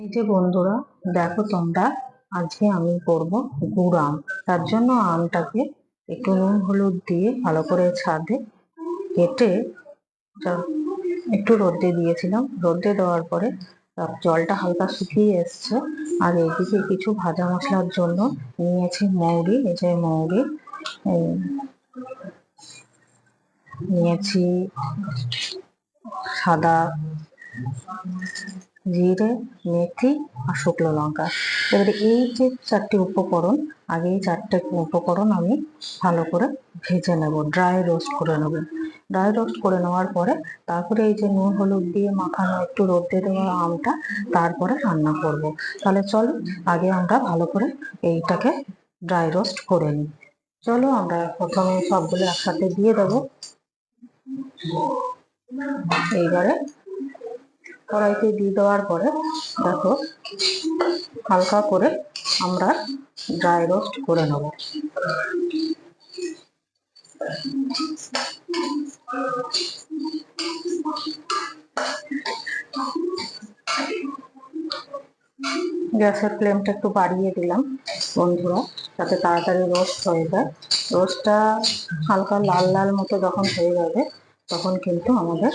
এই যে বন্ধুরা, দেখো তোমরা, আজকে আমি করব গুড় আম। তার জন্য আমটাকে একটু নুন, হলুদ দিয়ে ভালো করে ছাদে কেটে একটু রোদে দিয়েছিলাম। রোদে দেওয়ার পরে জলটা হালকা শুকিয়ে এসছে। আর এদিকে কিছু ভাজা মশলার জন্য নিয়েছি মৌরি, এই যে মৌরি নিয়েছি সাদা জিরে, মেথি আর শুকনো লঙ্কা। এবারে এই যে চারটি উপকরণ, আগে এই চারটে উপকরণ আমি ভালো করে ভেজে নেব ড্রাই রোস্ট করে নেব। ড্রাই রোস্ট করে নেওয়ার পরে তারপরে এই যে নুন, হলুদ দিয়ে মাখানো একটু রোদে দেওয়া আমটা তারপরে রান্না করব। তাহলে চলো, আগে আমরা ভালো করে এইটাকে ড্রাই রোস্ট করে নিই। চলো আমরা প্রথমে সবগুলো একসাথে দিয়ে দেবো। এইবারে কড়াইতে দিয়ে দেওয়ার পরে দেখো, হালকা করে আমরা ড্রাই রোস্ট করে নেব। গ্যাসের ফ্লেমটা একটু বাড়িয়ে দিলাম বন্ধুরা, যাতে তাড়াতাড়ি রোস্ট হয়ে যায়। রোস্টটা হালকা লাল লাল মতো যখন হয়ে যাবে, তখন কিন্তু আমাদের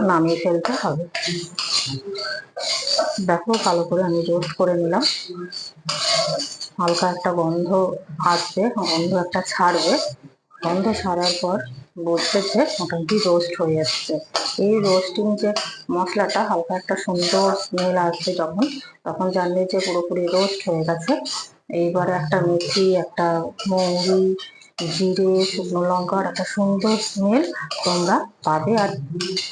নামিয়ে ফেলতে হবে। দেখো, ভালো করে আমি রোস্ট করে নিলাম। হালকা একটা গন্ধ আসবে, গন্ধ একটা ছাড়বে। গন্ধ ছাড়ার পর বুঝতে যে মোটামুটি রোস্ট হয়ে যাচ্ছে। এই রোস্টিং যে মশলাটা, হালকা একটা সুন্দর স্মেল আসবে যখন, তখন জানবে যে পুরোপুরি রোস্ট হয়ে গেছে। এইবারে একটা মেথি, একটা মৌরি জিরে, শুকনো লঙ্কার একটা সুন্দর স্মেল তোমরা পাবে। আর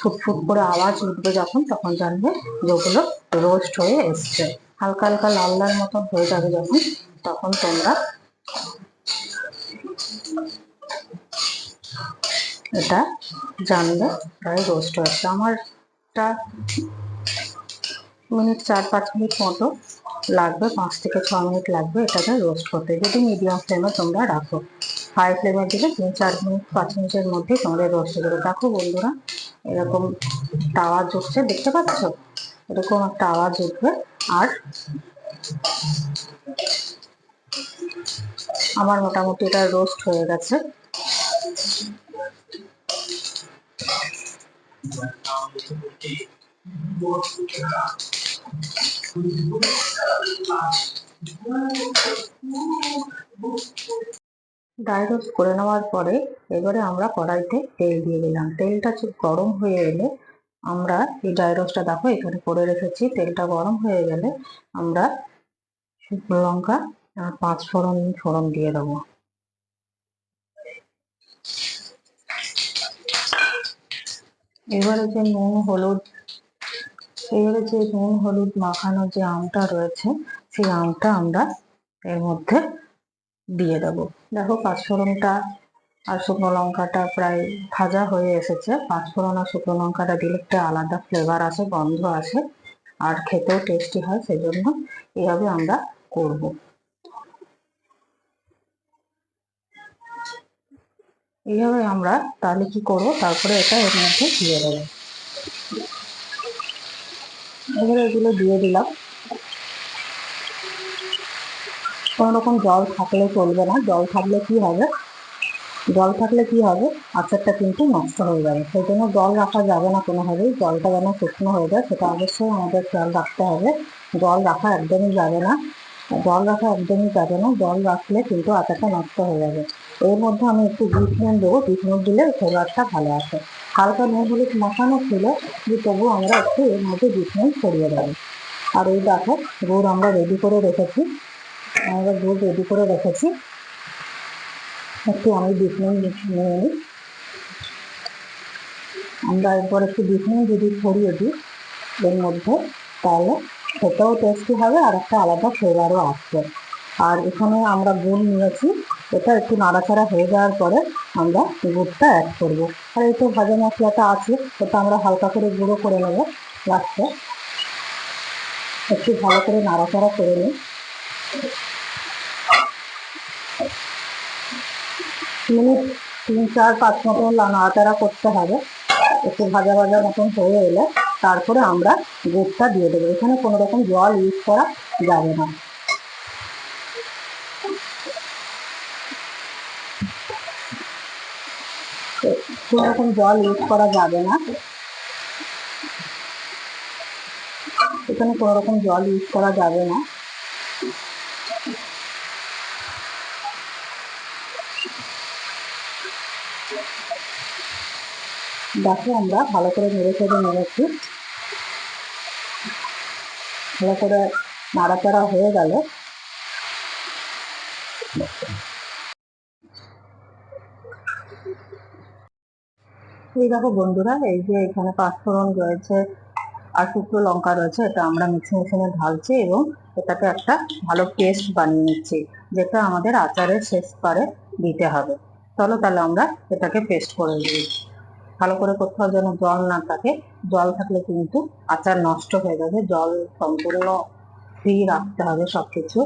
ফুটফুট করে আওয়াজ উঠবে যখন, তখন জানবে যে ওগুলো রোস্ট হয়ে এসছে। হালকা হালকা লাল লাল মতন হয়ে যাবে যখন, তখন তোমরা এটা জানবে প্রায় রোস্ট হয়েছে আমারটা মিনিট চার পাঁচ মিনিট মতো লাগবে, পাঁচ থেকে ছ মিনিট লাগবে এটাকে রোস্ট করতে। যদি মিডিয়াম ফ্লেমে তোমরা রাখো। হাই ফ্লেমে দিলে তিন, চার মিনিট, পাঁচ মিনিটের মধ্যে তোমাদের রোস্ট হয়ে যাবে দেখো বন্ধুরা, এরকম একটা আওয়াজ উঠছে দেখতে পাচ্ছ? এরকম একটা আওয়াজ উঠবে। আর আমার মোটামুটি এটা রোস্ট হয়ে গেছে। ড্রাই রোস্ট করে নেওয়ার পরে এবারে আমরা কড়াইতে তেল দিয়ে দিলাম। তেলটা খুব গরম হয়ে এলে আমরা এই ড্রাই রোস্টটা দেখো, এখানে করে রেখেছি। তেলটা গরম হয়ে গেলে আমরা শুকনো লঙ্কা আর পাঁচ ফোড়ন ফোড়ন দিয়ে দেবো। এবারে যে নুন, হলুদ এবারে যে নুন, হলুদ মাখানো যে আমটা রয়েছে, সেই আমটা আমরা এর মধ্যে দিয়ে দেবো। দেখো পাঁচফোড়নটা আর শুকনো লঙ্কাটা প্রায় ভাজা হয়ে এসেছে। পাঁচফোড়ন আর শুকনো লঙ্কাটা দিলে একটা আলাদা ফ্লেভার আসে, গন্ধ আসে, আর খেতেও টেস্টি হয়, সেজন্য এভাবে আমরা করব। এইভাবে আমরা তাহলে কি করব? তারপরে এটা এর মধ্যে দিয়ে দেবো। এবারে এগুলো দিয়ে দিলাম। কোনো রকম জল থাকলে চলবে না। জল থাকলে কি হবে? জল থাকলে কি হবে? আচারটা কিন্তু নষ্ট হয়ে যাবে। সেই জন্য জল রাখা যাবে না কোনোভাবেই। জলটা যেন শুকনো হয়ে যায়, সেটা অবশ্যই আমাদের খেয়াল রাখতে হবে। জল রাখা একদমই যাবে না। জল রাখা একদমই যাবে না। জল রাখলে কিন্তু আচারটা নষ্ট হয়ে যাবে। এর মধ্যে আমি একটু বিট নুন দেবো। বিট নুন দিলে ফ্লেভারটা ভালো আসে। হালকা নুন, হলুদ মাখানো ছিল, যে তবু আমরা একটু এর মধ্যে বিট নুন ছড়িয়ে দেবো। আর এই দেখো, গুড় আমরা রেডি করে রেখেছি। আমরা গুড় রেডি করে রেখেছি। একটু আমি বিট নুন নিয়ে নিই। আমরা এরপর একটু বিট যদি ছড়িয়ে দিই, এর মধ্যে তাহলে সেটাও টেস্টি হবে, আর একটা আলাদা ফ্লেভারও আসবে। আর এখানে আমরা গুড় নিয়েছি। এটা একটু নাড়াচাড়া হয়ে যাওয়ার পরে আমরা গুড়টা অ্যাড করব। আর এই তো ভাজা মশলাটা আছে, ওটা আমরা হালকা করে গুঁড়ো করে নেব লাস্টে একটু ভালো করে নাড়াচাড়া করে নিই। মিনিট তিন, চার, পাঁচ মতন নাড়াচাড়া করতে হবে। একটু ভাজা ভাজা মতন হয়ে এলে তারপরে আমরা গুড়টা দিয়ে দেবো। এখানে কোনো রকম জল ইউজ করা যাবে না। কোনো রকম জল ইউজ করা যাবে না। এখানে কোনো রকম জল ইউজ করা যাবে না। দেখো আমরা ভালো করে নেড়ে চেড়ে নিয়েছি। ভালো করে নাড়াচাড়া হয়ে গেল। এই দেখো বন্ধুরা, এই যে এখানে পাঁচফোড়ন রয়েছে আর শুকনো লঙ্কা রয়েছে, এটা আমরা মিক্সি মেশিনে ঢালছি এবং এটাকে একটা ভালো পেস্ট বানিয়ে নিচ্ছি, যেটা আমাদের আচারের শেষ পারে দিতে হবে। চলো তাহলে আমরা এটাকে পেস্ট করে দিই ভালো করে কোথাও যেন জল না থাকে, জল থাকলে কিন্তু আচার নষ্ট হয়ে যাবে, জল সম্পূর্ণ ফ্রি রাখতে হবে সবকিছু।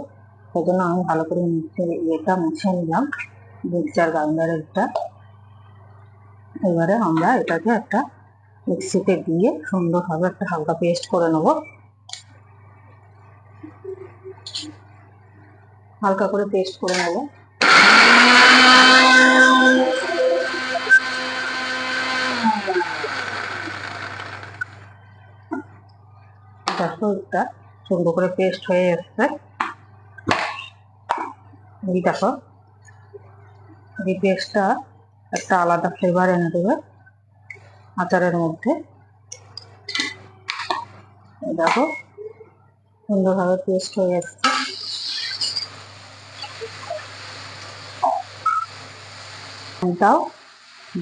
সেই জন্য আমি ভালো করে মিক্সি ইয়েটা মুছে নিলাম মিক্সচার গ্রাইন্ডারেরটা। এবারে আমরা এটাকে একটা মিক্সিতে দিয়ে সুন্দরভাবে একটা হালকা পেস্ট করে নেব। হালকা করে পেস্ট করে নেব। দেখো সুন্দর করে পেস্ট হয়ে এসছে। এই দেখো, এই পেস্টটা একটা আলাদা ফ্লেভার এনে দেবে আচারের মধ্যে। দেখো, সুন্দরভাবে পেস্ট হয়ে এসছে এটাও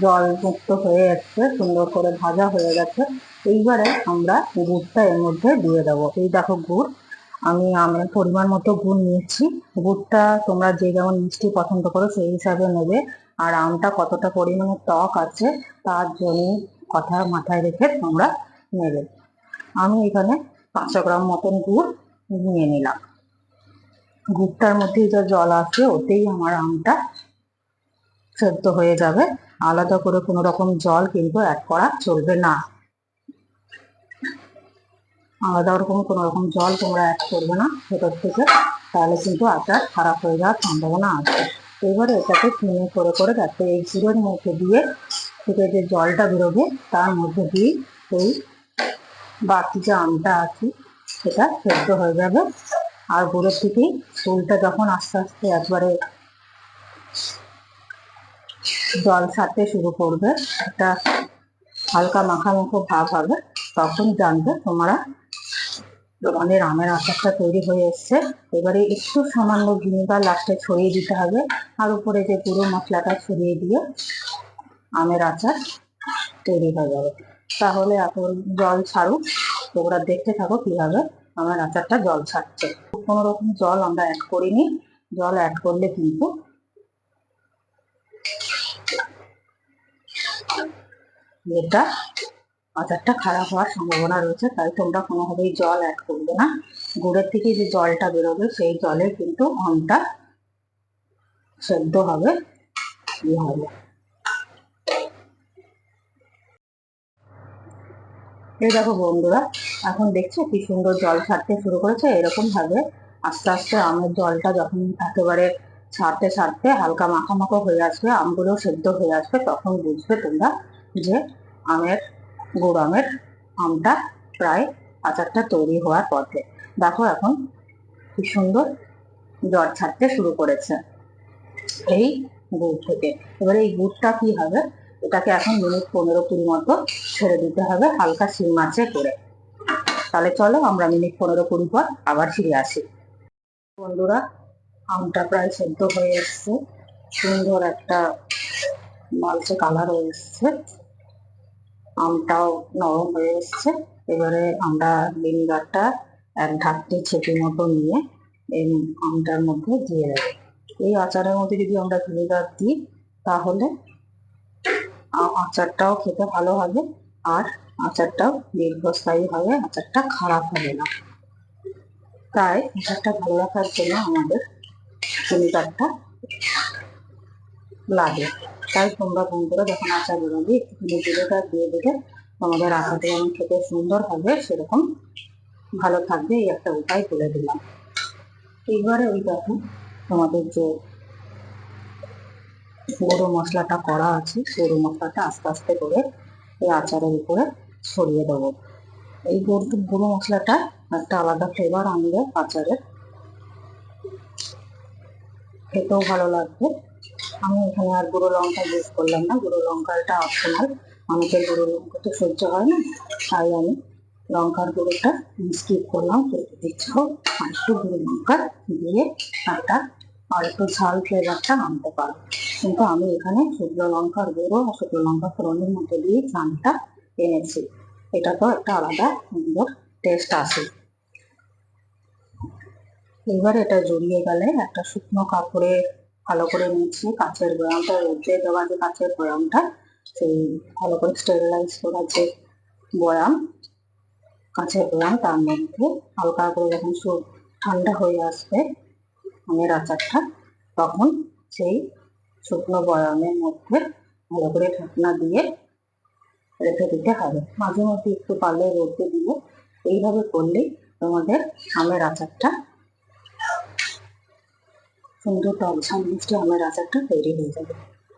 জল মুক্ত হয়ে যাচ্ছে সুন্দর করে ভাজা হয়ে গেছে। এইবারে আমরা গুড়টা এর মধ্যে দিয়ে দেবো। এই দেখো গুড়, আমি আমের পরিমাণ মতো গুড় নিয়েছি। গুড়টা তোমরা যে যেমন মিষ্টি পছন্দ করো সেই হিসাবে নেবে। আর আমটা কতটা পরিমাণে টক আছে, তার জন্য কথা মাথায় রেখে তোমরা নেবে। আমি এখানে পাঁচশো গ্রাম মতন গুড় নিয়ে নিলাম। গুড়টার মধ্যে যা জল আছে, ওতেই আমার আমটা সেদ্ধ হয়ে যাবে। আলাদা করে কোনো রকম জল কিন্তু অ্যাড করা চলবে না। আলাদা রকম কোনো রকম জল তোমরা অ্যাড করবে না ভেতর থেকে, তাহলে কিন্তু আচার খারাপ হয়ে যাওয়ার সম্ভাবনা আছে। এবারে এটাকে চিনি করে করে যাতে এই গুঁড়োর মধ্যে দিয়ে থেকে যে জলটা বেরোবে, তার মধ্যে দিয়ে এই বাকি যে আমটা আছে, সেটা সেদ্ধ হয়ে যাবে। আর গুঁড়োর থেকেই ফুলটা যখন আস্তে আস্তে একবারে জল ছাড়তে শুরু করবে, একটা হালকা মাখা মাখো ভাব হবে, তখন জানবে তোমরা তোমাদের আমের আচারটা তৈরি হয়ে এসছে। এবারে একটু সামান্য ভিনিগার লাস্টে ছড়িয়ে দিতে হবে। আর উপরে যে পুরো মশলাটা ছড়িয়ে দিয়ে আমের আচার তৈরি হয়ে যাবে। তাহলে এখন জল ছাড়ুক। তোমরা দেখতে থাকো কীভাবে আমার আচারটা জল ছাড়ছে। কোনো রকম জল আমরা অ্যাড করিনি। জল অ্যাড করলে কিন্তু এটা আচারটা খারাপ হওয়ার সম্ভাবনা রয়েছে, তাই তোমরা কোনোভাবেই জল অ্যাড করবে না। গুড়ের থেকে যে জলটা বেরোবে, সেই জলে কিন্তু আমটা সেদ্ধ হবে ইয়ে হবে। এই দেখো বন্ধুরা, এখন দেখছ কি সুন্দর জল ছাড়তে শুরু করেছে? এরকম ভাবে আস্তে আস্তে আমের জলটা যখন একেবারে ছাড়তে ছাড়তে হালকা মাখামাখো হয়ে আসবে আমগুলো সেদ্ধ হয়ে আসবে, তখন বুঝবে তোমরা যে আমের গুড় আমটা প্রায় আচারটা তৈরি হওয়ার পথে। দেখো এখন কি সুন্দর জ্বর ছাড়তে শুরু করেছে এই গুড় থেকে। এবারে এই গুড়টা কি হবে? এটাকে এখন মিনিট পনেরো কুড়ি মতো ছেড়ে দিতে হবে হালকা শিম মাছে করে। তাহলে চলো আমরা মিনিট পনেরো কুড়ি পর আবার ফিরে আসি। বন্ধুরা, আমটা প্রায় সেদ্ধ হয়ে এসছে। সুন্দর একটা মালচে কালার হয়ে এসছে। আমটাও নরম হয়ে এসছে। এবারে আমরা ভিনিগারটা এক ঢাকটি ছেঁচি মতো নিয়ে এই আমটার মধ্যে দিয়ে দেবো। এই আচারের মধ্যে যদি আমরা ভিনিগার দিই, তাহলে আচারটাও খেতে ভালো হবে আর আচারটাও দীর্ঘস্থায়ী হবে, আচারটা খারাপ হবে না। তাই আচারটা ভালো রাখার জন্য আমাদের ভিনিগারটা লাগে। তাই তোমরা বন্ধুরা যখন আচার বেরোবে একটুখানি ভিনেগার দিয়ে দেবে তোমাদের আচারটা যেমন খেতে সুন্দর হবে, সেরকম ভালো থাকবে, এই একটা উপায় তুলে দিলাম। এইবারে ওই দেখো তোমাদের যে গরু মশলাটা করা আছে গরু মশলাটা আস্তে আস্তে করে এই আচারের উপরে ছড়িয়ে দেবো। এই গরু গুঁড়ো মশলাটা একটা আলাদা ফ্লেভার আনবে আচারের খেতেও ভালো লাগবে। আমি এখানে আর গুঁড়ো লঙ্কা ইউজ করলাম না। গুঁড়ো লঙ্কাটা অপশনাল অনেকের গুঁড়ো লঙ্কা তো সহ্য হয় না। তাই আমি লঙ্কার গুঁড়োটা স্কিপ করলাম। দিচ্ছাও আর একটু গুঁড়ো লঙ্কা দিয়ে একটা আর একটু ঝাল ফ্লেভারটা আনতে পারো। কিন্তু আমি এখানে শুকনো লঙ্কার গুঁড়ো আর শুকনো লঙ্কা ফোড়নের মধ্যে দিয়ে চানটা এনেছি। এটা তো একটা আলাদা সুন্দর টেস্ট আসে এবার এটা জড়িয়ে গেলে একটা শুকনো কাপড়ে ভালো করে মুছিয়ে কাঁচের বয়ামটা রোদে দেওয়া যে কাঁচের বয়ামটা, সেই ভালো করে স্টেরিলাইজ করা যে বয়াম, কাঁচের বয়াম, তার মধ্যে হালকা করে যখন সব ঠান্ডা হয়ে আসবে আমের আচারটা তখন সেই শুকনো বয়ামের মধ্যে ভালো করে ঢাকনা দিয়ে রেখে দিতে হবে। মাঝে মধ্যে একটু পারলে রোদে দিয়ে এইভাবে করলেই তোমাদের আমের আচারটা সুন্দর টক ঝাল মিষ্টি আমের আচারটা তৈরি হয়ে যাবে।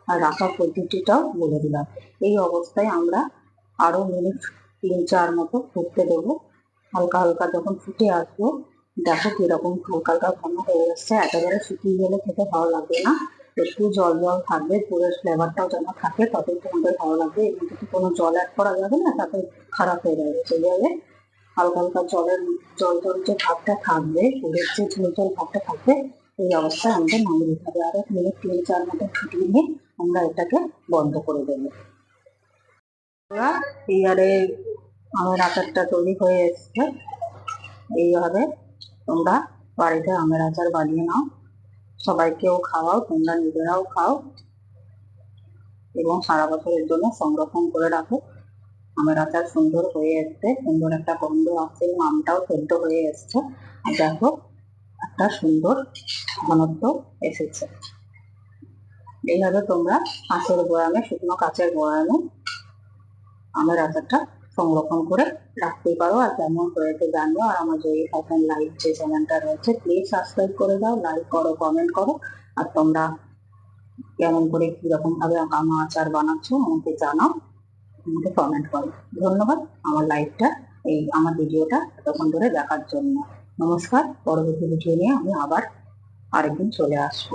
আর রাখার পদ্ধতিটাও বলে দিলাম। এই অবস্থায় আমরা আরও মিনিট তিন চার মতো ফুটতে দেবো। হালকা হালকা যখন ফুটে আসব, দেখো কীরকম হালকা হালকা ঘন হয়ে যাচ্ছে একেবারে শুকিয়ে গেলে খেতে ভালো লাগবে না। একটু জল জল থাকবে পুরের ফ্লেভারটাও যেন থাকে, ততই তোমাদের ভালো লাগবে। এর মধ্যে তো কোনো জল অ্যাড করা যাবে না, তাতে খারাপ হয়ে যাবে। সেইভাবে হালকা হালকা জলের জল জল যে ভাবটা থাকবে পুরের যে ঝোল ভাবটা থাকবে এই অবস্থায় আমাদের নামিয়ে দিতে হবে আর এক মিনিট তিন চার মতো ফুটিয়ে নিয়ে আমরা এটাকে বন্ধ করে দেবো। এবারে আমের আচারটা তৈরি হয়ে এসছে। এইভাবে তোমরা বাড়িতে আমের আচার বানিয়ে নাও। সবাইকেও খাওয়াও, তোমরা নিজেরাও খাও এবং সারা বছরের জন্য সংরক্ষণ করে রাখো। আমের আচার সুন্দর হয়ে এসছে, সুন্দর একটা গন্ধ আসছে আমটাও সেদ্ধ হয়ে এসছে। আর দেখো একটা সুন্দর ঘনত্ব এসেছে। এইভাবে তোমরা কাঁচের বয়ামে, শুকনো কাঁচের বয়ামে আমের আচারটা সংরক্ষণ করে রাখতেই পারো। আর কেমন হয়েছে জানিও আর আমার জয়ী ফ্যাশন লাইভ যে চ্যানেলটা রয়েছে প্লিজ সাবস্ক্রাইব করে দাও লাইক করো কমেন্ট করো। আর তোমরা কেমন করে কীরকম ভাবে আমার আচার বানাচ্ছো আমাকে জানাও, আমাকে কমেন্ট করো। ধন্যবাদ আমার লাইভটা এই আমার ভিডিওটা এতক্ষণ ধরে দেখার জন্য। নমস্কার পরবর্তী ভিডিও নিয়ে আমি আবার আরেকদিন চলে আসব।